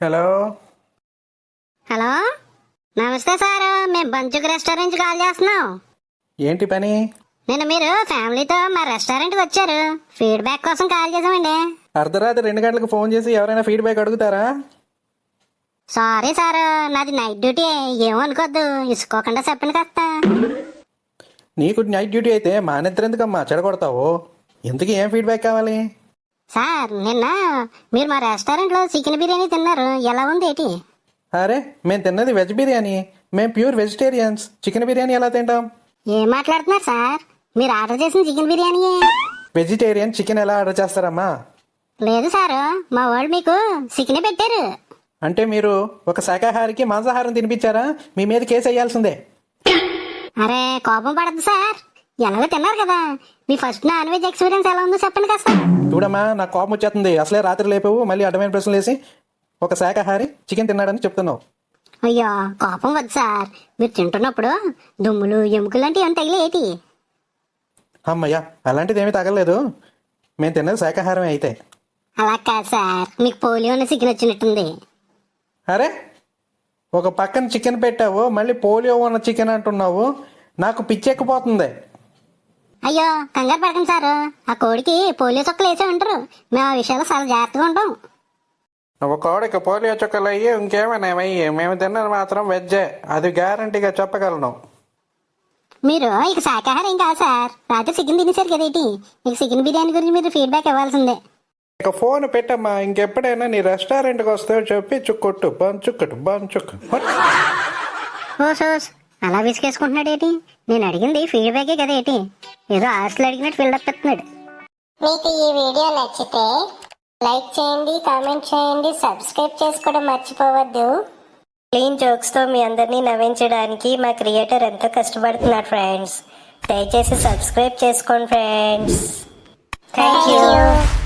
Hello hello? నమస్తే sir మేము బంచుక్ restaurant call చేస్తున్నాం. ఏంటి పని? నిన్న మీరు ఫ్యామిలీతో మా రెస్టారెంట్కి వచ్చారు. ఫీడ్బ్యాక్ కోసం కాల్ చేసామండి అర్ధరాత్రి రెండు గంటలకు ఫోన్ చేసి ఎవరైనా ఫీడ్బ్యాక్ అడుగుతారా? సారీ సార్ నాది నైట్ డ్యూటీ ఏమనుకోద్దు ఇసుకోకుండా చెప్పండి కాస్త. నీకు నైట్ డ్యూటీ అయితే మా నిద్ర ఎందుకమ్మా చెడగొడతావు? ఎందుకు ఏం ఫీడ్బ్యాక్ కావాలి? సార్ నిన్న మీరు మా రెస్టారెంట్లో చికెన్ బిర్యానీ తిన్నారు. ఎలా ఉంది ఏంటి? అరే మేము తిన్నది వెజ్ బిర్యానీ. మేము ప్యూర్ వెజిటేరియన్స్. చికెన్ బిర్యానీ ఎలా తింటాం? ఏం మాట్లాడుతున్నారు సార్? మీరు ఆర్డర్ చేసిన చికెన్ బిర్యానీయే. వెజిటేరియన్ చికెన్ ఎలా ఆర్డర్ చేస్తారమ్మా? లేదు సార్ మా వాళ్ళు మీకు చికెనే పెట్టారు. అంటే మీరు ఒక శాకాహారికి మాంసాహారం తినిపించారా? మీ మీద కేసు వేయాల్సిందే. అరే కోపం పడద్దు సార్. ఎలాగో తిన్నారు కదా? మీ ఫస్ట్ నాన్ వెజ్ ఎక్స్పీరియన్స్ ఎలా ఉందో చెప్పండి కాస్త. చూడమ్మా నాకు కోపం వచ్చేస్తుంది. అసలే రాత్రి లేపావు మళ్ళీ అడ్డమైన ప్రశ్నలు వేసి ఒక శాకాహారి చికెన్ తిన్నాడని చెప్తున్నావు. అయ్యో కోపం వద్దు సార్. మీరు తింటున్నప్పుడు దుమ్ములు ఎముకలు లాంటివి ఏమైనా తగిలే ఏంటి? అమ్మయ్యా అలాంటిది ఏమీ తగలేదు మేము తిన్నది శాకాహారమే అయితే. అలా కాదు సార్. మీకు పోలియో ఉన్న చికెన్ వచ్చినట్టుంది. అరే ఒక పక్కన చికెన్ పెట్టావు మళ్ళీ పోలియో ఉన్న చికెన్ అంటున్నావు. నాకు పిచ్చెక్కిపోతుంది. అయ్యో కంగారు పడకండి సార్. ఆ కోడికి పోలియో చుక్కలు వేసే ఉంటారు. మేము ఆ విషయాలు చాలా జాగ్రత్తగా ఉంటాం. నువ్వు కోడికి పోలియో చుక్కలు అయ్యి ఇంకేమైనా అయ్యి మేము తిన్నది మాత్రం వెజ్జే. అది గ్యారంటీగా చెప్పగలను. మీరు ఇక శాకాహారం ఏం కాదు సార్. రాత్రి చికెన్ తినేసారు కదా ఏంటి ఇక చికెన్ బిర్యానీ గురించి మీరు ఫీడ్బ్యాక్ ఇవ్వాల్సిందే. ఇక ఫోన్ పెట్టమ్మా. ఇంకెప్పుడైనా నీ రెస్టారెంట్కి వస్తే చెప్పి చుక్కొట్టు బన్ చుక్కటు బన్ చుక్కు ఓ సోస్. అలా విసికేసుకుంటున్నాడు ఏంటి? నేను అడిగింది ఫీడ్బ్యాకే కదా ఏంటి? ఏదో ఆశలు అడిగినట్టు ఫీల్డప్ పెడుతున్నాడు మీకు ఈ వీడియో నచ్చితే లైక్ చేయండి కామెంట్ చేయండి సబ్స్క్రైబ్ చేసుకోవడం మర్చిపోవద్దు. క్లీన్ జోక్స్తో మీ అందరినీ నవ్వించడానికి మా క్రియేటర్ ఎంతో కష్టపడుతున్నారు ఫ్రెండ్స్ దయచేసి సబ్స్క్రైబ్ చేసుకోండి ఫ్రెండ్స్ థ్యాంక్ యూ